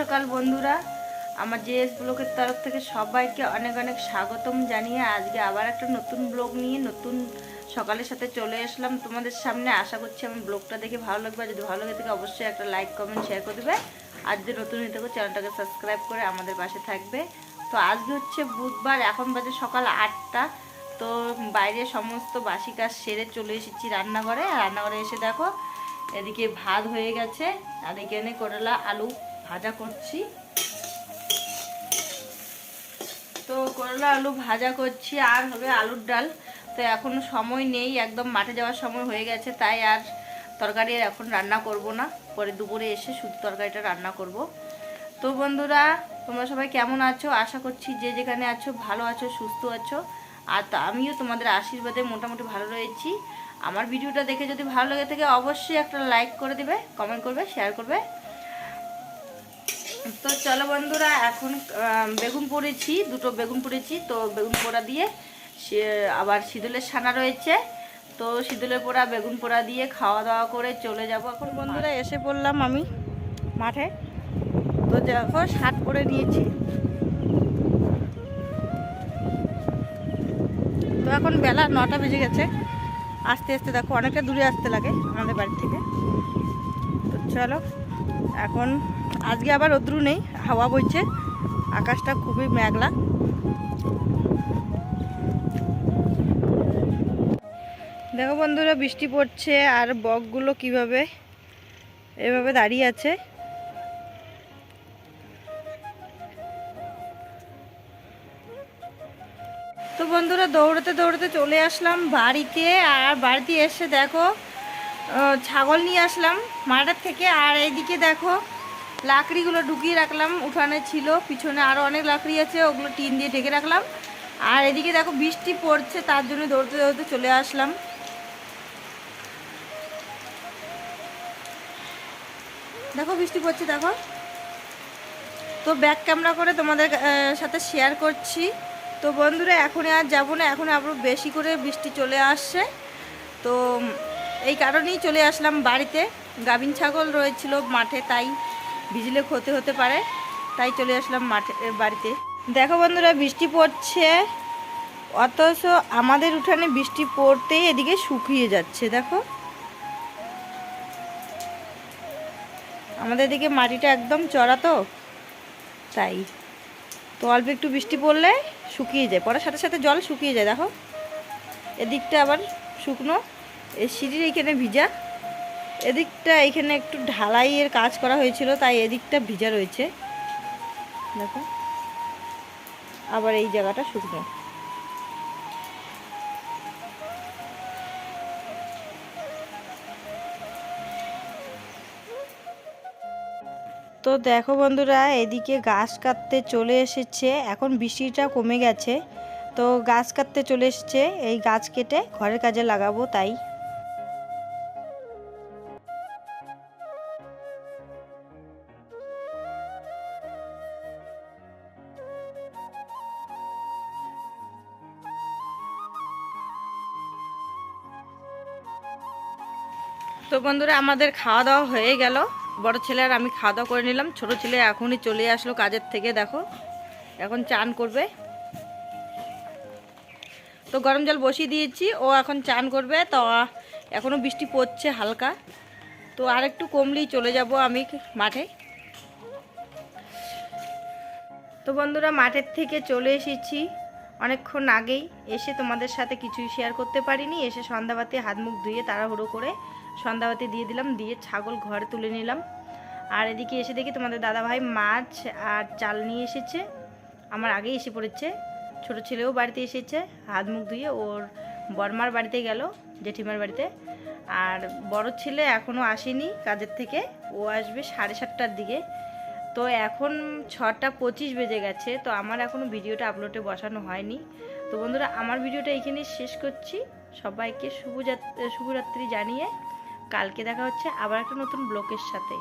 সকাল বন্ধুরা। আমার জেএস ব্লগের তরফ থেকে সবাইকে অনেক অনেক স্বাগতম জানিয়ে আজকে আবার একটা নতুন ব্লগ নিয়ে নতুন সকালের সাথে চলে আসলাম তোমাদের সামনে। আশা করছি আমার ব্লগটা দেখে ভালো লাগবে। যদি ভালো লাগে থাকে অবশ্যই একটা লাইক, কমেন্ট শেয়ার করে দেবে। আর যদি নতুন হয়ে থাকো চ্যানেলটাকে সাবস্ক্রাইব করে আমাদের পাশে থাকবে। তো আজকে হচ্ছে বুধবার, এখন বাজে সকাল আটটা। তো বাইরে সমস্ত বাসি কাজ সেরে চলে এসেছি রান্নাঘরে। রান্নাঘরে এসে দেখো, এদিকে ভাত হয়ে গেছে। আর এখানে করলা, আলু। ভাজা করছি। তো করলা আলু ভাজা করছি, আর হবে আলুর ডাল। তো এখন সময় নেই, একদম মাঠে যাওয়ার সময় হয়ে গেছে, তাই আর তরকারি এখন রান্না করব না। পরে দুপুরে এসে শুধু তরকারিটা রান্না করব। তো বন্ধুরা, তোমরা সবাই কেমন আছো? আশা করছি যে যেখানে আছো, ভালো আছো, সুস্থ আছো। আর আমিও তোমাদের আশীর্বাদে মোটামুটি ভালো রয়েছি। আমার ভিডিওটা দেখে যদি ভালো লাগে থাকে, অবশ্যই একটা লাইক করে দেবে, কমেন্ট করবে, শেয়ার করবে। তো চলো বন্ধুরা এখন বেগুন পড়েছি দুটো বেগুন পড়েছি তো বেগুন পোড়া দিয়ে সে আবার সিঁদুলের ছানা রয়েছে। তো সিঁদুলের পোড়া বেগুন পোড়া দিয়ে খাওয়া দাওয়া করে চলে যাব এখন বন্ধুরা এসে পড়লাম আমি মাঠে। তো দেখো শার্ট পরে নিয়েছি। তো এখন বেলা নটা বেজে গেছে। আস্তে আস্তে দেখো অনেকটা দূরে আসতে লাগে আমাদের বাড়ি থেকে। তো চলো এখন আজকে আবার রোদ্রু নেই, হাওয়া বইছে, আকাশটা খুবই মেঘলা। দেখো বন্ধুরা, বৃষ্টি পড়ছে আর বকগুলো কীভাবে এভাবে দাঁড়িয়ে আছে। তো বন্ধুরা, দৌড়াতে দৌড়াতে চলে আসলাম বাড়িতে আর বাড়িতে এসে দেখো ছাগল নিয়ে আসলাম মাঠের থেকে। আর এইদিকে দেখো লাকড়িগুলো ঢুকিয়ে রাখলাম, উঠানে ছিল, পিছনে আরও অনেক লাকড়ি আছে, ওগুলো টিন দিয়ে ঢেকে রাখলাম। আর এদিকে দেখো বৃষ্টি পড়ছে, তার জন্য দৌড়তে দৌড়তে চলে আসলাম। দেখো বৃষ্টি পড়ছে, দেখো। তো ব্যাক ক্যামেরা করে তোমাদের সাথে শেয়ার করছি। তো বন্ধুরা, এখনই আর যাব না এখন আবার বেশি করে বৃষ্টি চলে আসছে। তো এই কারণেই চলে আসলাম বাড়িতে। গাভিন ছাগল রয়েছিল মাঠে, তাই ভিজলে ক্ষতি হতে পারে, তাই চলে আসলাম মাঠে বাড়িতে। দেখো বন্ধুরা, বৃষ্টি পড়ছে, অথচ আমাদের উঠানে বৃষ্টি পড়তেই এদিকে শুকিয়ে যাচ্ছে, দেখো। আমাদের এদিকে মাটিটা একদম চড়া তো, তাই। তো অল্প একটু বৃষ্টি পড়লে শুকিয়ে যায়, পড়ার সাথে সাথে জল শুকিয়ে যায়, দেখো। এদিকটা আবার শুকনো এই সিঁড়ির এইখানে ভিজা। এদিকটা এখানে একটু ঢালাইয়ের কাজ করা হয়েছিল, তাই এদিকটা ভিজা রয়েছে। দেখো। আবার এই জায়গাটা শুকনো। তো দেখো বন্ধুরা, এদিকে গাছ কাটতে চলে এসেছে। এখন বৃষ্টিটা কমে গেছে। তো গাছ কাটতে চলে এসেছে। এই গাছ কেটে ঘরের কাজে লাগাবো, তাই। তো বন্ধুরা, আমাদের খাওয়া দাওয়া হয়ে গেল। বড় ছেলে আর আমি খাওয়া দাওয়া করে নিলাম। ছোট ছেলে এখনই চলে আসলো কাজের থেকে, দেখো। এখন চান করবে। তো গরম জল বসিয়ে দিয়েছি, ও এখন চান করবে। তো এখনও বৃষ্টি পড়ছে হালকা। তো আর একটু কমলেই চলে যাব আমি মাঠে। তো বন্ধুরা, মাঠের থেকে চলে এসেছি। অনেকক্ষণ আগেই এসে তোমাদের সাথে কিছুই শেয়ার করতে পারিনি। এসে সন্ধ্যাবাতি হাত মুখ ধুয়ে তাড়াহুড়ো করে সন্ধ্যাবাতি দিয়ে দিলাম, দিয়ে ছাগল ঘরে তুলে নিলাম। আর এদিকে এসে দেখি তোমাদের দাদাভাই মাছ আর চাল নিয়ে এসেছে। আমার আগেই এসে পড়েছে। ছোট ছেলেও বাড়িতে এসেছে, হাত মুখ ধুয়ে ওর বর্মার বাড়িতে গেল, জেঠিমার বাড়িতে। আর বড় ছেলে এখনও আসেনি কাজের থেকে, ও আসবে সাড়ে সাতটার দিকে। তো এখন ছটা পঁচিশ বেজে গেছে, তো আমার এখনও ভিডিওটা আপলোডে বসানো হয়নি। তো বন্ধুরা, আমার ভিডিওটা এখানে শেষ করছি। সবাইকে শুভযাত্রী শুভরাত্রি জানিয়ে কালকে দেখা হচ্ছে আবার একটা নতুন ব্লকের সাথে।